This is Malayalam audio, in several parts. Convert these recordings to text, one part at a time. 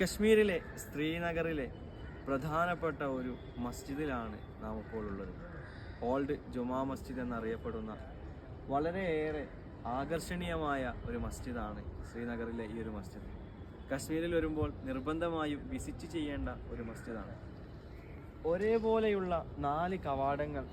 കശ്മീരിലെ ശ്രീനഗറിലെ പ്രധാനപ്പെട്ട ഒരു മസ്ജിദിലാണ് നാം ഇപ്പോൾ ഉള്ളത്. ഓൾഡ് ജുമാ മസ്ജിദ് എന്നറിയപ്പെടുന്ന വളരെയേറെ ആകർഷണീയമായ ഒരു മസ്ജിദാണ് ശ്രീനഗറിലെ ഈ ഒരു മസ്ജിദ്. കശ്മീരിൽ വരുമ്പോൾ നിർബന്ധമായും വിസിറ്റ് ചെയ്യേണ്ട ഒരു മസ്ജിദാണ്. ഒരേപോലെയുള്ള നാല് കവാടങ്ങൾ.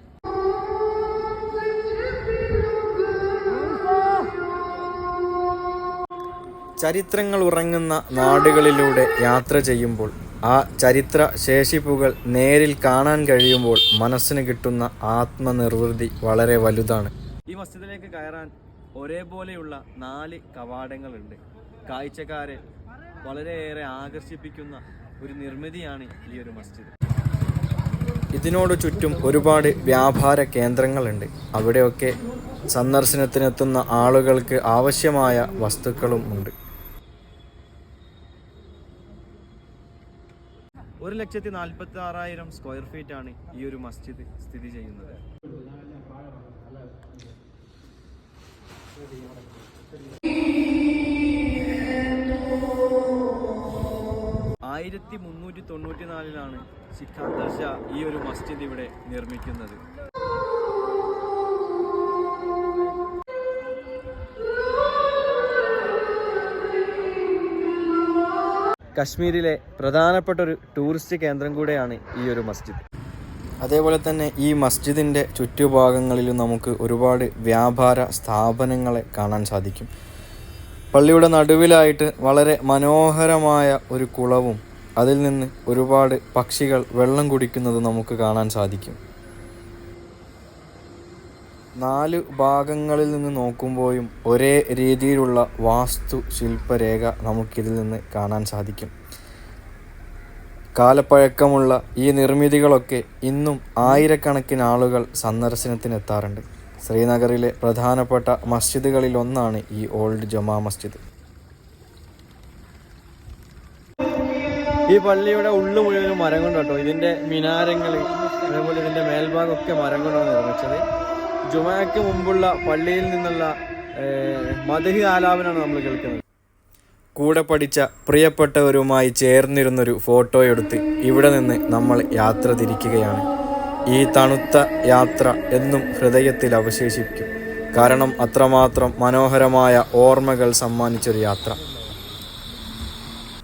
ചരിത്രങ്ങൾ ഉറങ്ങുന്ന നാടുകളിലൂടെ യാത്ര ചെയ്യുമ്പോൾ ആ ചരിത്ര ശേഷിപ്പുകൾ നേരിൽ കാണാൻ കഴിയുമ്പോൾ മനസ്സിന് കിട്ടുന്ന ആത്മനിർവൃതി വളരെ വലുതാണ്. ഈ മസ്ജിദിലേക്ക് കയറാൻ ഒരേപോലെയുള്ള നാല് കവാടങ്ങളുണ്ട്. കാഴ്ചക്കാരെ വളരെയേറെ ആകർഷിപ്പിക്കുന്ന ഒരു നിർമ്മിതിയാണ് ഈ ഒരു മസ്ജിദ്. ഇതിനോട് ചുറ്റും ഒരുപാട് വ്യാപാര കേന്ദ്രങ്ങളുണ്ട്. അവിടെയൊക്കെ സന്ദർശനത്തിനെത്തുന്ന ആളുകൾക്ക് ആവശ്യമായ വസ്തുക്കളും ഉണ്ട്. ഒരു ലക്ഷത്തി നാൽപ്പത്തി ആറായിരം സ്ക്വയർ ഫീറ്റ് ആണ് ഈ ഒരു മസ്ജിദ് സ്ഥിതി ചെയ്യുന്നത്. ആയിരത്തി മുന്നൂറ്റി തൊണ്ണൂറ്റി നാലിലാണ് ഷാ ഈ ഒരു മസ്ജിദ് ഇവിടെ നിർമ്മിക്കുന്നത്. കശ്മീരിലെ പ്രധാനപ്പെട്ട ഒരു ടൂറിസ്റ്റ് കേന്ദ്രം കൂടെയാണ് ഈ ഒരു മസ്ജിദ്. അതേപോലെ തന്നെ ഈ മസ്ജിദിന്റെ ചുറ്റുഭാഗങ്ങളിലും നമുക്ക് ഒരുപാട് വ്യാപാര സ്ഥാപനങ്ങളെ കാണാൻ സാധിക്കും. പള്ളിയുടെ നടുവിലായിട്ട് വളരെ മനോഹരമായ ഒരു കുളവും അതിൽ നിന്ന് ഒരുപാട് പക്ഷികൾ വെള്ളം കുടിക്കുന്നത് നമുക്ക് കാണാൻ സാധിക്കും. നാല് ഭാഗങ്ങളിൽ നിന്ന് നോക്കുമ്പോഴും ഒരേ രീതിയിലുള്ള വാസ്തു ശില്പരേഖ നമുക്കിതിൽ നിന്ന് കാണാൻ സാധിക്കും. കാലപ്പഴക്കമുള്ള ഈ നിർമ്മിതികളൊക്കെ ഇന്നും ആയിരക്കണക്കിന് ആളുകൾ സന്ദർശനത്തിനെത്താറുണ്ട്. ശ്രീനഗറിലെ പ്രധാനപ്പെട്ട മസ്ജിദുകളിൽ ഒന്നാണ് ഈ ഓൾഡ് ജമാ മസ്ജിദ്. ഈ പള്ളിയുടെ ഉള്ളു മുഴുവനും മരം കൊണ്ട് ഇതിന്റെ മിനാരങ്ങൾ അതേപോലെ ഇതിന്റെ മേൽഭാഗമൊക്കെ മരം കൊണ്ടാണ് നിർമ്മിച്ചത്. ജുമാക്ക് മുമ്പുള്ള പള്ളിയിൽ നിന്നുള്ള മധുഹി ആലാപനാണ് നമ്മൾ കേൾക്കുന്നത്. കൂടെ പഠിച്ച പ്രിയപ്പെട്ടവരുമായി ചേർന്നിരുന്നൊരു ഫോട്ടോ എടുത്ത് ഇവിടെ നിന്ന് നമ്മൾ യാത്ര തിരിക്കുകയാണ്. ഈ തണുത്ത യാത്ര എന്നും ഹൃദയത്തിൽ അവശേഷിക്കും. കാരണം അത്രമാത്രം മനോഹരമായ ഓർമ്മകൾ സമ്മാനിച്ചൊരു യാത്ര.